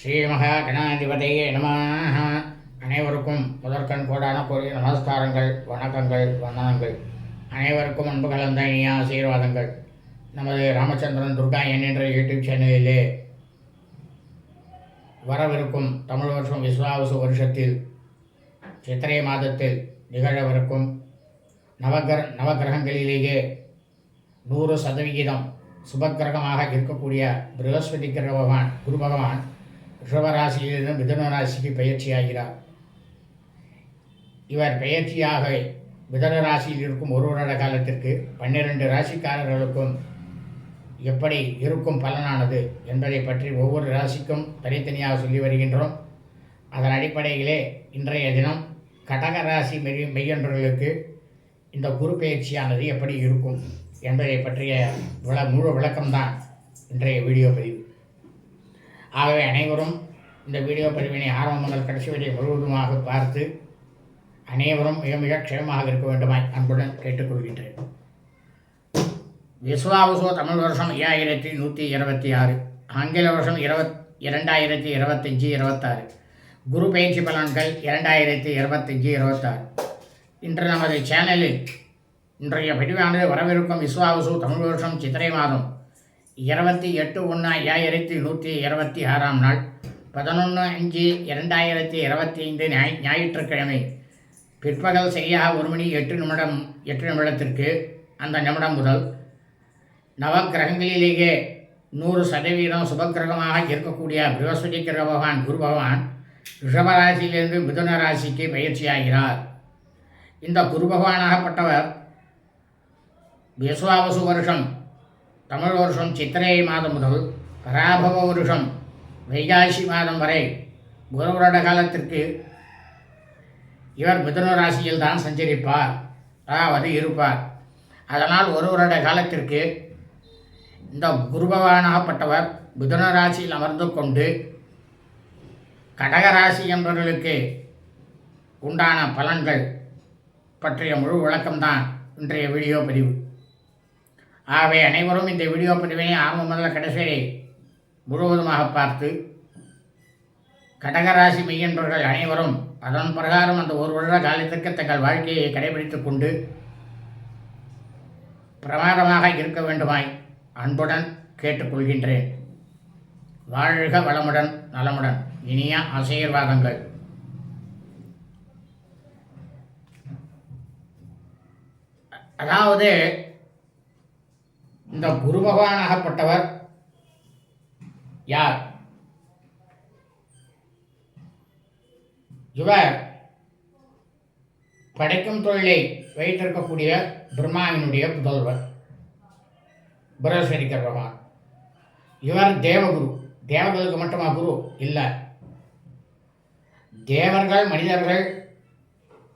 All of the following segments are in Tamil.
ஸ்ரீ மகாகணாதிபதியே நம. அனைவருக்கும் முதற்கண் கோடான கோரிய நமஸ்காரங்கள் வணக்கங்கள் வந்தனங்கள். அனைவருக்கும் அன்பு கலந்த இனிய ஆசீர்வாதங்கள். நமது ராமச்சந்திரன் துர்கா என் என்ற யூடியூப் சேனலிலே வரவிருக்கும் தமிழ் வருஷம் விஸ்வாவசு வருஷத்தில் சித்திரை மாதத்தில் நிகழவிருக்கும் நவகிர நவகிரகங்களிலேயே நூறு சதவிகிதம் சுபக்கிரகமாக இருக்கக்கூடிய பிரகஸ்பதி கிரக பகவான் குரு பகவான் ரிஷபராசியிலிருந்து மிதுன ராசிக்கு பயிற்சியாகிறார் இவர் பெயர்ச்சியாக மிதன ராசியில் இருக்கும் ஒரு வருட காலத்திற்கு பன்னிரண்டு ராசிக்காரர்களுக்கும் எப்படி இருக்கும் பலனானது என்பதை பற்றி ஒவ்வொரு ராசிக்கும் தனித்தனியாக சொல்லி வருகின்றோம். அதன் அடிப்படையிலே இன்றைய தினம் கடக ராசி மெய் மெய்யன்றர்களுக்கு இந்த குரு பயிற்சியானது எப்படி இருக்கும் என்பதை பற்றிய விள முழு விளக்கம்தான் இன்றைய வீடியோ பதிவு. ஆகவே அனைவரும் இந்த வீடியோ பதிவினை ஆரம்பம் முதல் கடைசி வரை முழுவதுமாக பார்த்து அனைவரும் மிக மிக க்ஷேமமாக இருக்க வேண்டுமாய் அன்புடன் கேட்டுக்கொள்கின்றேன். விஸ்வாவசோ தமிழ் வருஷம் ஐயாயிரத்தி நூற்றி இருபத்தி ஆறு ஆங்கில வருஷம் இருபத் இரண்டாயிரத்தி இருபத்தஞ்சி இருபத்தாறு. குரு பயிற்சி பலன்கள் இரண்டாயிரத்தி இருபத்தஞ்சி இருபத்தாறு. இன்று நமது சேனலில் இன்றைய பதிவானது வரவிருக்கும் விஸ்வாவசு தமிழ் வருஷம் சித்திரை மாதம் இருபத்தி எட்டு ஒன்று ஐயாயிரத்தி நூற்றி இருபத்தி ஆறாம் நாள் பதினொன்று அஞ்சு இரண்டாயிரத்தி இருபத்தி ஐந்து ஞாய் ஞாயிற்றுக்கிழமை. பிற்பகல் சரியாக ஒரு மணி எட்டு நிமிடம் எட்டு நிமிடத்திற்கு அந்த நிமிடம் முதல் நவக்கிரகங்களிலேயே நூறு சதவீதம் சுபக்கிரகமாக இருக்கக்கூடிய பிரகஸ்பதி கிரக பகவான் குரு பகவான் ரிஷபராசியிலிருந்து மிதுன ராசிக்கு பயிற்சியாகிறார். இந்த குரு பகவானாகப்பட்டவர் விஸ்வாவசு வருஷம் தமிழ் வருஷம் சித்திரை மாதம் முதல் பராபவ வருஷம் வைகாசி மாதம் வரை ஒரு வருட காலத்திற்கு இவர் மிதுன ராசியில் தான் சஞ்சரிப்பார். அதாவது இருப்பார். அதனால் ஒரு வருட காலத்திற்கு இந்த குருபவானாகப்பட்டவர் மிதுன ராசியில் அமர்ந்து கொண்டு கடகராசி என்பவர்களுக்கு உண்டான பலன்கள் பற்றிய முழு விளக்கம்தான் இன்றைய வீடியோ பதிவு. ஆகவே அனைவரும் இந்த வீடியோ பதிவினை ஆரம்ப முதல்ல கடைசியை முழுவதுமாக பார்த்து கடகராசி மெய்யன்பர்கள் அனைவரும் அதன் பிரகாரம் அந்த ஒரு வருட காலத்திற்கு தங்கள் வாழ்க்கையை கடைபிடித்துக் கொண்டு பிரமாதமாக இருக்க வேண்டுமாய் அன்புடன் கேட்டுக்கொள்கின்றேன். வாழ்க வளமுடன் நலமுடன். இனிய ஆசீர்வாதங்கள். அதாவது இந்த குரு பகவானாகப்பட்டவர் யார்? இவர் படைக்கும் தொழிலை வைத்திருக்கக்கூடிய பிரம்மாவினுடைய புதல்வர் பிரகஸ்பதிக்கர் பகவான். இவர் தேவகுரு. தேவர்களுக்கு மட்டுமா குரு? இல்லை. தேவர்கள் மனிதர்கள்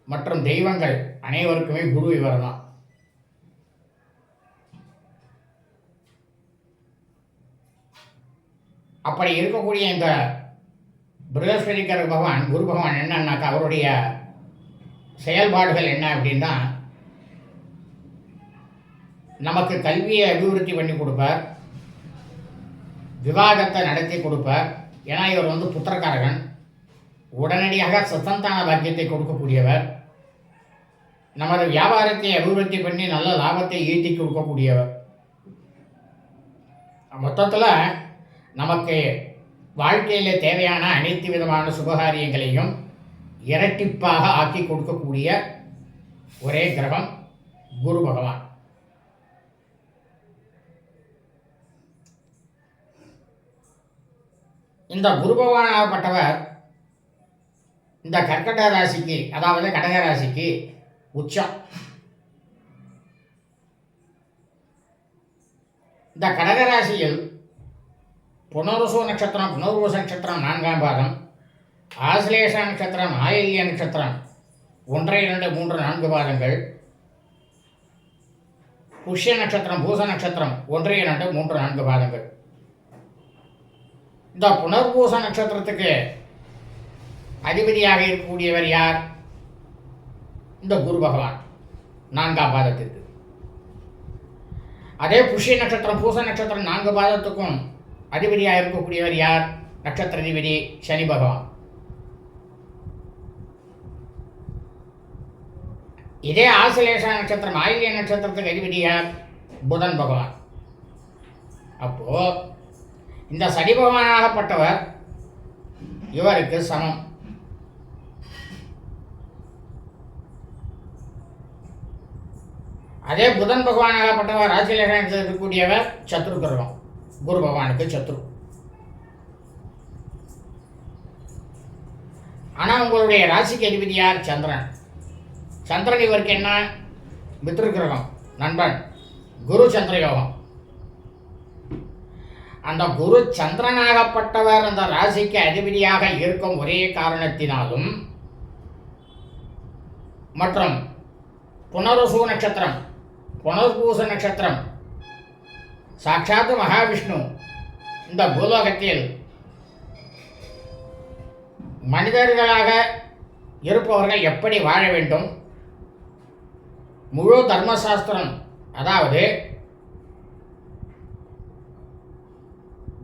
மற்றும் தெய்வங்கள் அனைவருக்குமே குரு இவர் தான் அப்படி இருக்கக்கூடிய இந்த பிரகஸ்பதிக்கர் பகவான் குரு பகவான் என்னன்னாக்கா அவருடைய செயல்பாடுகள் என்ன அப்படின்னா நமக்கு கல்வியை அபிவிருத்தி பண்ணி கொடுப்பார் விவாதத்தை நடத்தி கொடுப்பார். ஏன்னா இவர் வந்து புத்திரக்காரகன். உடனடியாக சுத்தந்தான பாக்கியத்தை கொடுக்கக்கூடியவர். நமது வியாபாரத்தை அபிவிருத்தி பண்ணி நல்ல லாபத்தை ஈட்டி கொடுக்கக்கூடியவர். மொத்தத்தில் நமக்கு வாழ்க்கையில் தேவையான அனைத்து விதமான சுபகாரியங்களையும் இரட்டிப்பாக ஆக்கி கொடுக்கக்கூடிய ஒரே கிரகம் குரு பகவான். இந்த குரு பகவானாகப்பட்டவர் இந்த கர்க்கட ராசிக்கு அதாவது கடக ராசிக்கு உச்சம். இந்த கடக ராசியில் புனர்வசு நட்சத்திரம் புனர்வசு நட்சத்திரம் நான்காம் பாதம் ஆசிலேஷ நட்சத்திரம் ஆயில்ய நட்சத்திரம் ஒன்றை இரண்டு மூன்று நான்கு பாதங்கள் புஷ்ய நட்சத்திரம் பூச நட்சத்திரம் ஒன்றை இரண்டு மூன்று நான்கு பாதங்கள் இந்த புனர்பூச நட்சத்திரத்துக்கு அதிபதியாக இருக்கக்கூடியவர் யார்? இந்த குரு பகவான் நான்காம் பாதத்திற்கு அதே புஷ்ய நட்சத்திரம் பூச நட்சத்திரம் நான்கு பாதத்துக்கும் அதிபதியாக இருக்கக்கூடியவர் யார்? நட்சத்திர அதிபதி சனி பகவான். இதே ஆசிலேஷ நட்சத்திரம் ஆயில்ய நட்சத்திரத்துக்கு அதிபதி யார்? புதன் பகவான். அப்போ இந்த சனி பகவானாகப்பட்டவர் இவருக்கு சமம். அதே புதன் பகவானாகப்பட்டவர் ராசிலேஷன் இருக்கக்கூடியவர் சத்ருகிரகம் குரு பகவானுக்கு சத்ரு. ஆனால் உங்களுடைய ராசிக்கு அதிபதி யார்? சந்திரன். சந்திரன் இவருக்கு என்ன? மித்ரு கிரகம் நண்பன். குரு சந்திர யோகம். அந்த குரு சந்திரனாகப்பட்டவர் அந்த ராசிக்கு அதிபதியாக இருக்கும் ஒரே காரணத்தினாலும் மற்றும் புனரசு நட்சத்திரம் புனர்பூச நட்சத்திரம் சாட்சாத் மகாவிஷ்ணு இந்த பூலோகத்தில் மனிதர்களாக இருப்பவர்கள் எப்படி வாழ வேண்டும்? முழு தர்மசாஸ்திரம் அதாவது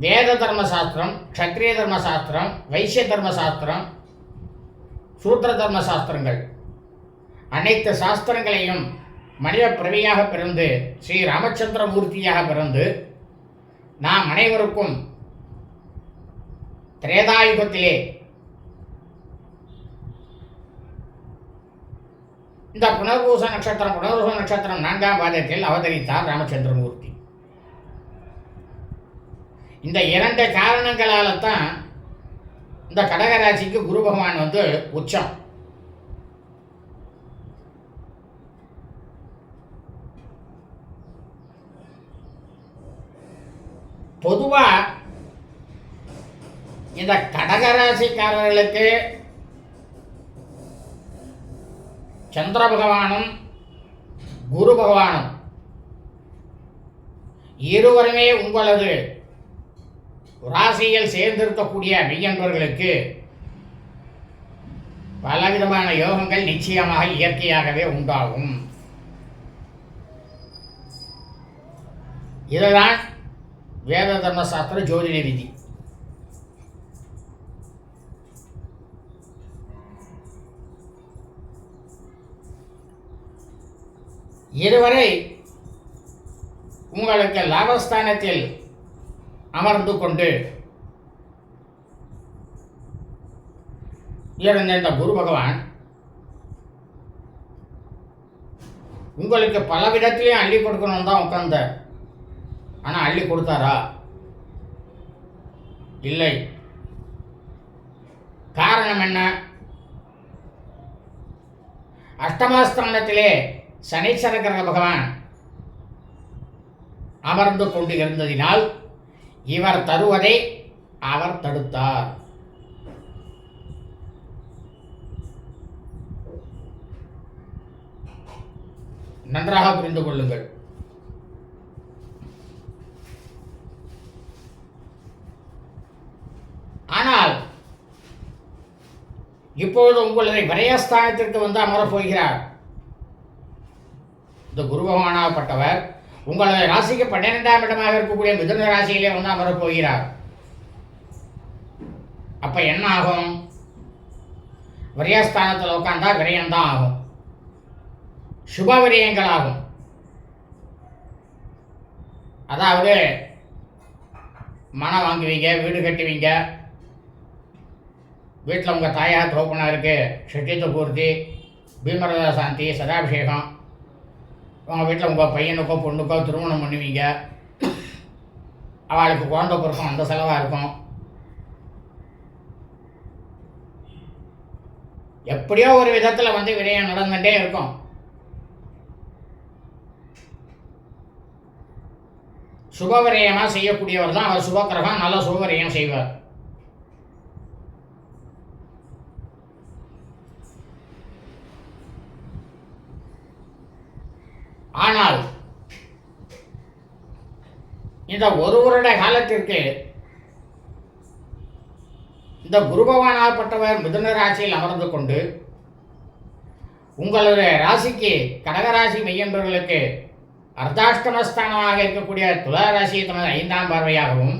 வேத தர்மசாஸ்திரம் க்ஷத்ரிய தர்மசாஸ்திரம் வைசிய தர்மசாஸ்திரம் சூத்திர தர்மசாஸ்திரங்கள். அனைத்து சாஸ்திரங்களையும் மனித பிறவியாக பிறந்து ஸ்ரீ ராமச்சந்திர மூர்த்தியாக பிறந்து நாம் அனைவருக்கும் திரேதாயுகத்திலே இந்த புனர்பூச நட்சத்திரம் புனர்பூச நட்சத்திரம் நான்காம் பாதத்தில் அவதரித்தார் ராமச்சந்திரமூர்த்தி. இந்த இரண்டு காரணங்களால் தான் இந்த கடகராசிக்கு குரு பகவான் வந்து உச்சம் பொதுவா இந்த கடகராசிக்காரர்களுக்கு சந்திர பகவானும் குரு பகவானும் இருவருமே உங்களது ராசியில் சேர்ந்திருக்கக்கூடிய மெய்யன்பர்களுக்கு பலவிதமான யோகங்கள் நிச்சயமாக இயற்கையாகவே உண்டாகும். இதுதான் வேத தர்மசாஸ்திர ஜோதிட விதி. இதுவரை உங்களுக்கு லாபஸ்தானத்தில் அமர்ந்து கொண்டு இருந்த இந்த குரு பகவான் உங்களுக்கு பல விதத்திலையும் அள்ளி கொடுக்கணும் தான் உட்கார்ந்தார். ஆனால் அள்ளி கொடுத்தாரா? இல்லை. காரணம் என்ன? அஷ்டமஸ்தானத்திலே சனீஸ்வர கிரக பகவான் அமர்ந்து கொண்டு இருந்ததினால் இவர் தருவதை அவர் தடுத்தார். நன்றாக புரிந்து கொள்ளுங்கள். ஆனால் இப்பொழுது உங்களது விரயஸ்தானத்திற்கு வந்து அமரப் போகிறார். இந்த குரு பகவானாகப்பட்டவர் உங்களது ராசிக்கு பன்னிரெண்டாம் இடமாக இருக்கக்கூடிய மிதுன ராசியிலே வந்து அமரப் போகிறார் அப்போ என்ன ஆகும்? விரயஸ்தானத்தில் உட்காந்தா விரயம்தான் ஆகும். சுப விரயங்கள் ஆகும். அதாவது மனம் வாங்குவீங்க வீடு கட்டுவீங்க. வீட்டில் உங்கள் தாயார் தோப்பனாருக்கு ஷட்டித்த பூர்த்தி பீமரதா சாந்தி சதாபிஷேகம் உங்கள் வீட்டில் உங்கள் பையனுக்கோ பொண்ணுக்கோ திருமணம் பண்ணுவீங்க. அவளுக்கு குழந்தை பிறக்கும் அந்த செலவாக இருக்கும். எப்படியோ ஒரு விதத்தில் வந்து விரயம் நடந்துகிட்டே இருக்கும். சுபவிரயமாக செய்யக்கூடியவர் தான் அவர். சுபக்கிரகம் நல்ல சுபவிரயம் செய்வார். ஆனால் இந்த ஒரு வருட காலத்திற்கு இந்த குருபவானாகப்பட்டவர் மிதுன ராசியில் அமர்ந்து கொண்டு உங்களுடைய ராசிக்கு கடகராசி மெய்யன்பர்களுக்கு அர்த்தாஷ்டமஸ்தானமாக இருக்கக்கூடிய துலா ராசியை தனது ஐந்தாம் பார்வையாகவும்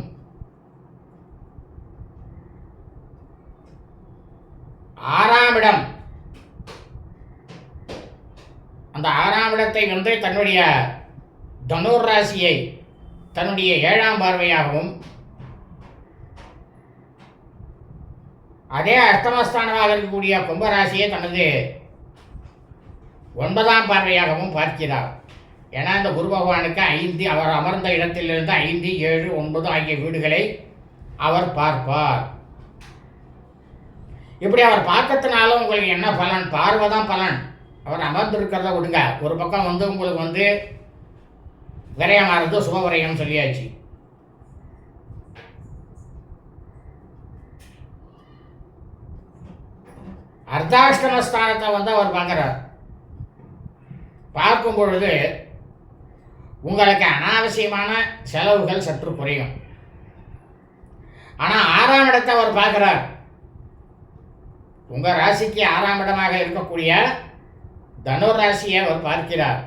ஆறாம் இடம் அந்த ஆறாம் இடத்தை வந்து தன்னுடைய தனுர் ராசியை தன்னுடைய ஏழாம் பார்வையாகவும் அதே அர்த்தமஸ்தானமாக இருக்கக்கூடிய கும்பராசியை தனது ஒன்பதாம் பார்வையாகவும் பார்க்கிறார். ஏன்னா இந்த குரு பகவானுக்கு ஐந்து அவர் அமர்ந்த இடத்திலிருந்து ஐந்து ஏழு ஒன்பது ஆகிய வீடுகளை அவர் பார்ப்பார். இப்படி அவர் பார்க்கறதுனால உங்களுக்கு என்ன பலன்? பார்வை தான் பலன். அவர் அமர்ந்திருக்கிறத விடுங்க. ஒரு பக்கம் வந்து உங்களுக்கு வந்து விரயமானது சுப விரயம் சொல்லியாச்சு. அர்த்தாஷ்டமஸ்தானத்தை வந்து அவர் பார்க்குறார். பார்க்கும் பொழுது உங்களுக்கு அனாவசியமான செலவுகள் சற்று குறையும். ஆனால் ஆறாம் இடத்தை அவர் பார்க்குறார். உங்கள் ராசிக்கு ஆறாம் இடமாக இருக்கக்கூடிய தனுராசியை அவர் பார்க்கிறார்.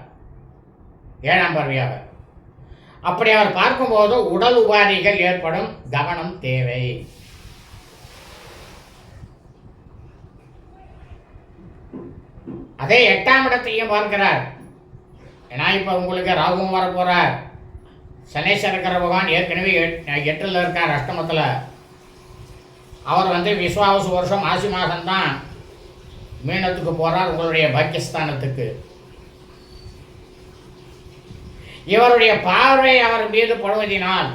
ஏழாம் பார்வையாக அப்படி அவர் பார்க்கும்போது உடல் உபாதைகள் ஏற்படும். கவனம் தேவை. அதே எட்டாம் இடத்தையும் பார்க்கிறார். ஏன்னா இப்போ உங்களுக்கு ராகுவும் வர போகிறார் சனீஸ்வரக்கர பகவான் ஏற்கனவே எட் எட்டில் இருக்கார் அஷ்டமத்தில். அவர் வந்து விஸ்வாவசு வருஷம் ஆசி மாதம்தான் மீனத்துக்கு போகிறார் உங்களுடைய பாக்கியஸ்தானத்துக்கு. இவருடைய பார்வை அவர் மீது படுவதினால்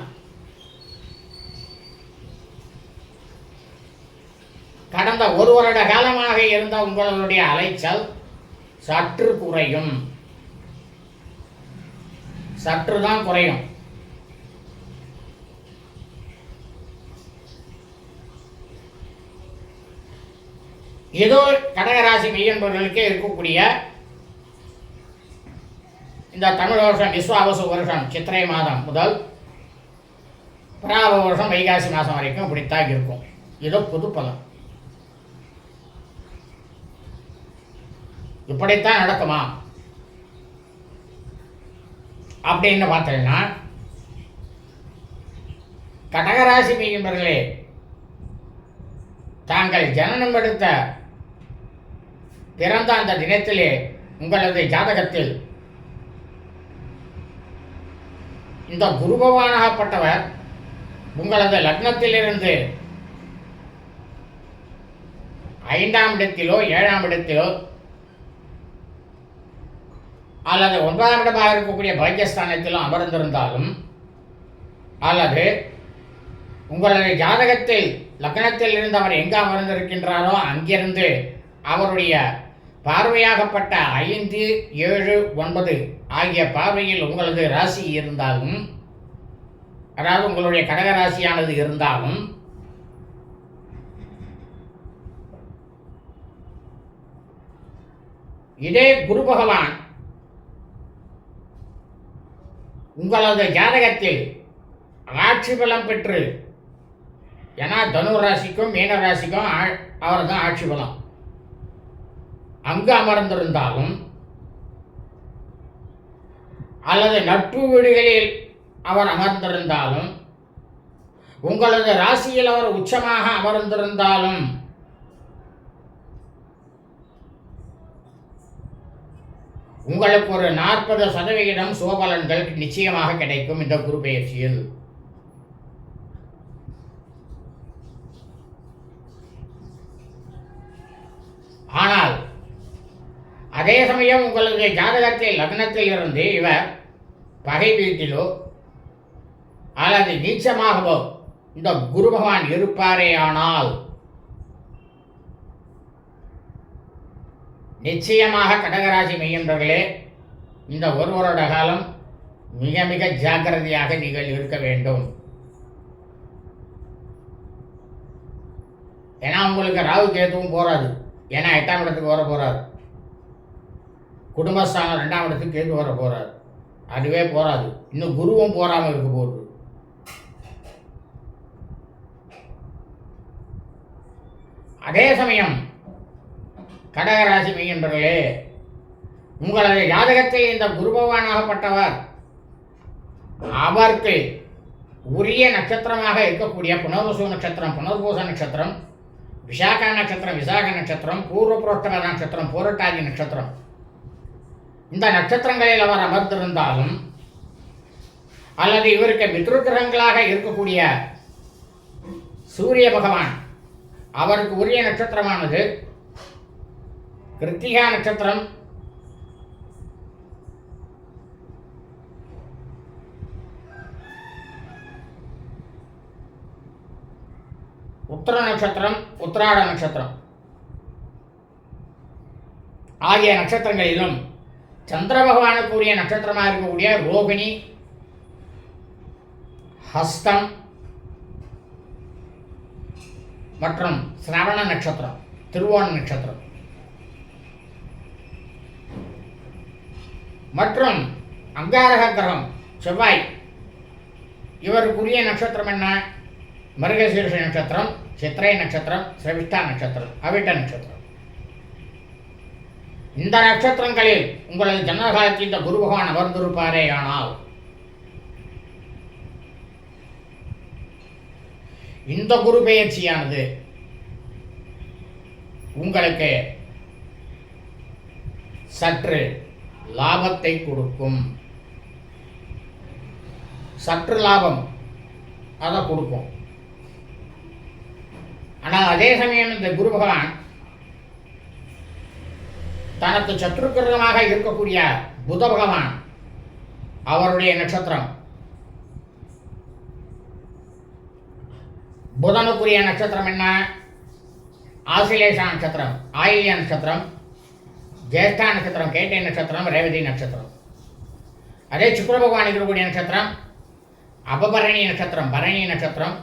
கடந்த ஒரு வருட காலமாக இருந்த உங்களுடைய அலைச்சல் சற்று குறையும். சற்று தான் குறையும். ஏதோ கடகராசி மெய்யன்பர்களுக்கு இருக்கக்கூடிய இந்த தமிழ் வருஷம் விஸ்வாவசு வருஷம் சித்திரை மாதம் முதல் பிராப வருஷம் வைகாசி மாதம் வரைக்கும் இப்படித்தான் இருக்கும். இதோ புது பலம் இப்படித்தான் நடக்குமா? அப்படின்னு பார்த்தீங்கன்னா கடகராசி மீன்பர்களே தாங்கள் ஜனனம் எடுத்த பிறந்த அந்த தினத்திலே உங்களது ஜாதகத்தில் இந்த குரு பகவானாகப்பட்டவர் உங்களது லக்னத்திலிருந்து ஐந்தாம் இடத்திலோ ஏழாம் இடத்திலோ அல்லது ஒன்பதாம் இடமாக இருக்கக்கூடிய பாக்கியஸ்தானத்திலும் அமர்ந்திருந்தாலும் அல்லது உங்களது ஜாதகத்தில் லக்னத்தில் இருந்து அவர் எங்கே அமர்ந்திருக்கின்றாரோ அங்கிருந்து அவருடைய பார்வையாகப்பட்ட ஐந்து ஏழு ஒன்பது ஆகிய பார்வையில் உங்களது ராசி இருந்தாலும் அதாவது உங்களுடைய கடக ராசியானது இருந்தாலும் இதே குரு பகவான் உங்களது ஜாதகத்தில் ஆட்சி பலம் பெற்று ஏன்னா தனு ராசிக்கும் மீன ராசிக்கும் அவர் தான் ஆட்சி பலம். அங்கு அமர்ந்திருந்தாலும் அல்லது நட்பு வீடுகளில் அவர் அமர்ந்திருந்தாலும் உங்களது ராசியில் அவர் உச்சமாக அமர்ந்திருந்தாலும் உங்களுக்கு ஒரு நாற்பது சதவிகிதம் சுபபலன்கள் நிச்சயமாக கிடைக்கும் இந்த குரு பயிற்சியில் ஆனால் அதே சமயம் உங்களது ஜாதகத்தில் லக்னத்தில் இருந்து இவர் பகை வீட்டிலோ அல்லது நீச்சமாகவோ இந்த குரு பகவான் இருப்பாரே ஆனால் நிச்சயமாக கடகராசி மெய்யன்றர்களே இந்த ஒரு வருட காலம் மிக மிக ஜாக்கிரதையாக நீங்கள் இருக்க வேண்டும். ஏன்னா உங்களுக்கு ராகு கேதுவும் போறாது ஏன்னா எட்டாம் இடத்துக்கு வர போகிறார் குடும்பஸ்தானம் ரெண்டாம் இடத்துக்கு கேது வர போகிறார் அதுவே போகாது இன்னும் குருவும் போகாமல் இருக்க போகுது அதே சமயம் கடகராசி மெய்யன்பர்களே உங்களது ஜாதகத்தில் இந்த குருபவானாகப்பட்டவர் அவருக்கு உரிய நட்சத்திரமாக இருக்கக்கூடிய புனர்வசு நட்சத்திரம் புனர்பூச நட்சத்திரம் விசாகா நட்சத்திரம் விசாக நட்சத்திரம் பூர்வ புரோஷ்டக நட்சத்திரம் பூரட்டாதி நட்சத்திரம். இந்த நட்சத்திரங்களில் அவர் அமர்ந்திருந்தாலும் அல்லது இவருக்கு மித்ருக்கிரகங்களாக இருக்கக்கூடிய சூரிய பகவான் அவருக்கு உரிய நட்சத்திரமானது கிருத்திகா நட்சத்திரம் உத்திர நட்சத்திரம் உத்திராட நட்சத்திரம். ஆகிய நட்சத்திரங்களிலும் சந்திர பகவானுக்குரிய நட்சத்திரமாக இருக்கக்கூடிய ரோகிணி ஹஸ்தம் மற்றும் சிரவண நட்சத்திரம் திருவோண நட்சத்திரம். மற்றும் அங்காரக கிரகம் செவ்வாய். இவருக்குரிய நட்சத்திரம் என்ன? மிருகசீர்ஷ நட்சத்திரம் சித்திரை நட்சத்திரம் சிரவிஷ்டா நட்சத்திரம் அவிட்ட நட்சத்திரம். இந்த நட்சத்திரங்களில் உங்களது ஜனகாலத்தில் இந்த குரு பகவான் அமர்ந்திருப்பாரே ஆனால் இந்த குரு பெயர்ச்சியானது உங்களுக்கு சற்று லாபத்தை கொடுக்கும். சற்று லாபம் அதை கொடுக்கும். ஆனால் அதே சமயம் இந்த குரு பகவான் தனக்கு சத்ருக்கிரகமாக இருக்கக்கூடிய புத பகவான் அவருடைய நட்சத்திரம். புதனுக்குரிய நட்சத்திரம் என்ன? ஆசிலேஷா நட்சத்திரம் ஆயில்ய நட்சத்திரம் ஜேஷ்டா நட்சத்திரம் கேட்டை நட்சத்திரம் ரேவதி நட்சத்திரம். அதே சுக்கர பகவான் இருக்கக்கூடிய நட்சத்திரம் அபபரணி நட்சத்திரம் பரணி நட்சத்திரம்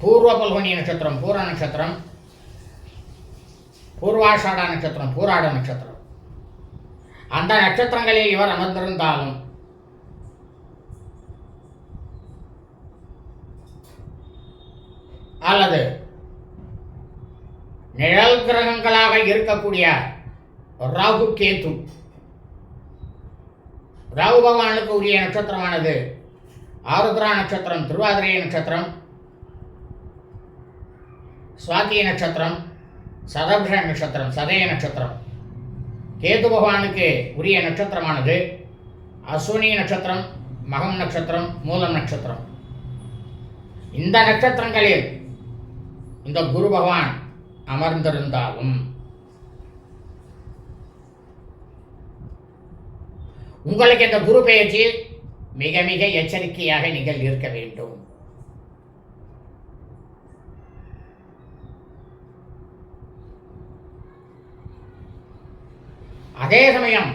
பூர்வ பல்குனி நட்சத்திரம் பூர நட்சத்திரம் பூர்வாஷாடா நட்சத்திரம் பூராட நட்சத்திரம். அந்த நட்சத்திரங்களில் இவர் அமர்ந்திருந்தாலும் அல்லது நிழல் கிரகங்களாக இருக்கக்கூடிய ராகு கேத்து ராகு பகவானுக்கு உரிய நட்சத்திரமானது ஆருத்ரா நட்சத்திரம் திருவாதிரை நட்சத்திரம் சுவாதி நட்சத்திரம் சதபிஷ நட்சத்திரம் சதய நட்சத்திரம். கேது பகவானுக்கு உரிய நட்சத்திரமானது அஸ்வினி நட்சத்திரம் மகம் நட்சத்திரம் மூலம் நட்சத்திரம். இந்த நட்சத்திரங்களில் இந்த குரு பகவான் அமர்ந்திருந்தாலும் உங்களுக்கு இந்த குரு பெயர்ச்சி மிக மிக எச்சரிக்கையாக நீங்கள் இருக்க வேண்டும். அதே சமயம்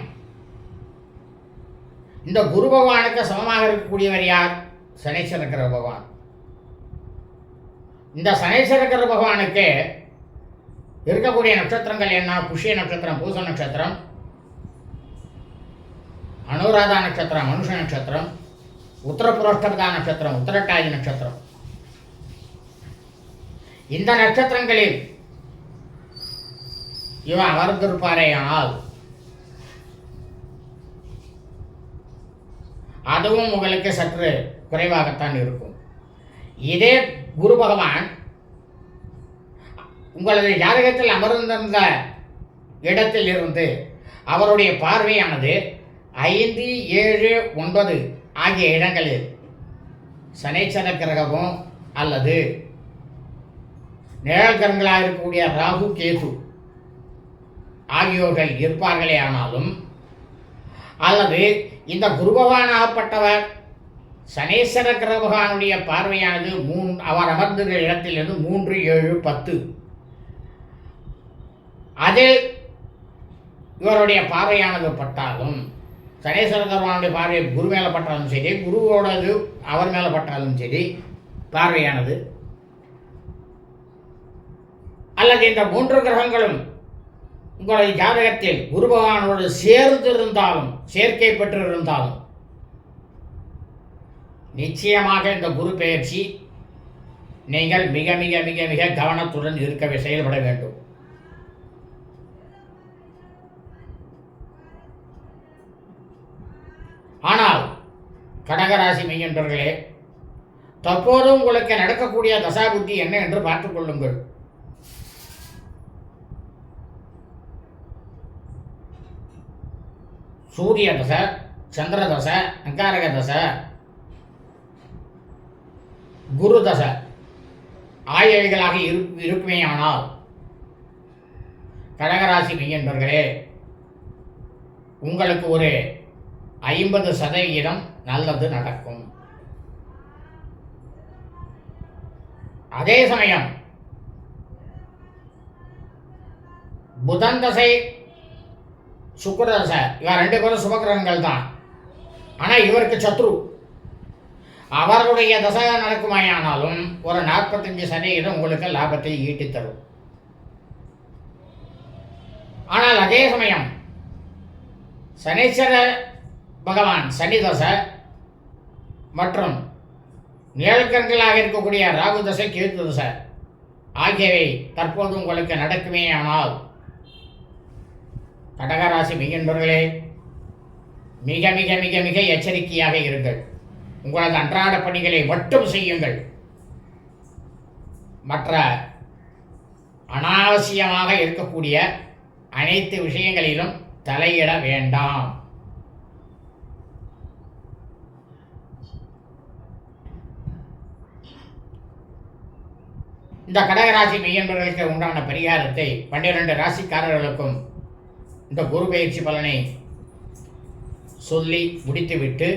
இந்த குரு பகவானுக்கு சமமாக இருக்கக்கூடியவர் யார்? சனீஸ்வரக்கிற பகவான். இந்த சனீஸ்வரக்கிற பகவானுக்கு இருக்கக்கூடிய நட்சத்திரங்கள் என்ன? புஷ்ய நட்சத்திரம் பூச நட்சத்திரம் அனுராதா நட்சத்திரம் மனுஷ நட்சத்திரம் உத்தரபுரோஷ்டபதா நட்சத்திரம் உத்தரட்டாதி நட்சத்திரம். இந்த நட்சத்திரங்களில் இவன் அமர்ந்திருப்பாரேயானால் அதுவும் உங்களுக்கு சற்று குறைவாகத்தான் இருக்கும். இதே குரு பகவான் உங்களது ஜாதகத்தில் அமர்ந்திருந்த இடத்தில் இருந்து அவருடைய பார்வையானது ஐந்து ஏழு ஒன்பது ஆகிய இடங்களில் சனீச்சர கிரகமும் அல்லது நிழல்கரங்களாக இருக்கக்கூடிய ராகு கேது ஆகியோர்கள் இருப்பார்களே ஆனாலும் அல்லது இந்த குரு ஆகப்பட்டவர் சனேஸ்வர கிரபகானுடைய பார்வையானது மூன் அவர் அமர்ந்திருந்த இடத்திலிருந்து மூன்று ஏழு பத்து. அதில் இவருடைய பார்வையானது பட்டாலும் சனேஸ்வர கிரபகானுடைய பார்வை குரு மேலே பட்டாலும் சரி குருவோடது அவர் மேலே பட்டாலும் சரி பார்வையானது. அல்லது இந்த மூன்று கிரகங்களும் உங்களது ஜாதகத்தில் குரு பகவானோடு சேர்ந்து இருந்தாலும் சேர்க்கை பெற்றிருந்தாலும் நிச்சயமாக இந்த குரு பெயர்ச்சி நீங்கள் மிக மிக மிக மிக கவனத்துடன் இருக்க செயல்பட வேண்டும். ஆனால் கடகராசி மெய்யன்றர்களே தற்போது உங்களுக்கு நடக்கக்கூடிய தசாபுத்தி என்ன என்று பார்த்துக்கொள்ளுங்கள் கொள்ளுங்கள் சூரிய தசை சந்திர தசை அங்காரக தசை குரு தசை. ஆயவைகளாக இரு இருக்குமேயானால் கடகராசி மெய்யன்பர்களே உங்களுக்கு ஒரு ஐம்பது சதவிகிதம் நல்லது நடக்கும். அதே சமயம் புதன் தசை சுக்கரதசை இவன் ரெண்டு பேரும் சுபகிரகங்கள் தான். ஆனால் இவருக்கு சத்ரு. அவருடைய தசை நடக்குமாயானாலும் ஒரு நாற்பத்தஞ்சு சதவீதம் உங்களுக்கு லாபத்தை ஈட்டித்தரும். ஆனால் அதே சமயம் சனீஸ்வர பகவான் சனி தசை மற்றும் நிழற்கண்களாக இருக்கக்கூடிய ராகு தசை கேத்து தசை ஆகியவை தற்போது உங்களுக்கு நடக்குமே ஆனால் கடகராசி மெய்யன்பர்களே மிக மிக மிக மிக எச்சரிக்கையாக இருங்கள். உங்களது அன்றாட பணிகளை மட்டும் செய்யுங்கள். மற்ற அனாவசியமாக இருக்கக்கூடிய அனைத்து விஷயங்களிலும் தலையிட வேண்டாம். இந்த கடகராசி மெய்யன்பர்களுக்கு உண்டான பரிகாரத்தை பன்னிரண்டு ராசிக்காரர்களுக்கும் இந்த குரு பயிற்சி பலனை சொல்லி முடித்துவிட்டு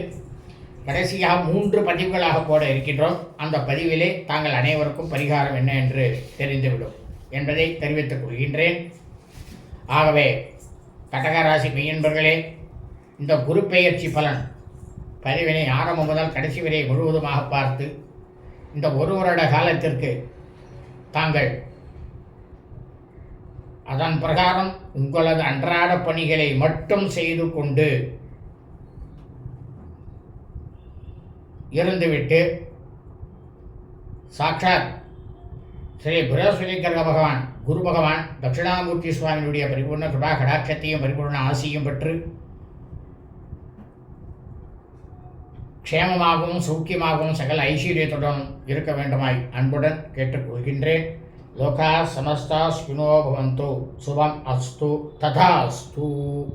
கடைசியாக மூன்று பதிவுகளாக போட இருக்கின்றோம். அந்த பதிவிலே தாங்கள் அனைவருக்கும் பரிகாரம் என்ன என்று தெரிந்துவிடும் என்பதை தெரிவித்துக் கொள்கின்றேன். ஆகவே கடகராசி மெய்யன்பர்களே இந்த குரு பெயர்ச்சி பலன் பதிவினை ஆரம்பம் முதல் கடைசி வரை முழுவதுமாக பார்த்து இந்த ஒரு வருட காலத்திற்கு தாங்கள் அதன் பிரகாரம் உங்களது அன்றாட பணிகளை மட்டும் செய்து கொண்டு இருந்துவிட்டு சாட்சாத் ஸ்ரீ பிரகஸ்பதி கிரக பகவான் குரு பகவான் தட்சிணாமூர்த்தி சுவாமியுடைய பரிபூர்ண கிருபா கடாட்சத்தையும் பரிபூர்ண ஆசியும் பெற்று க்ஷேமமாகவும் சௌக்கியமாகவும் சகல ஐஸ்வர்யத்துடன் இருக்க வேண்டுமாய் அன்புடன் கேட்டுக்கொள்கின்றேன். లోకా సమస్త శునో భవంతు. శుభం అస్తు. తథా అస్తు.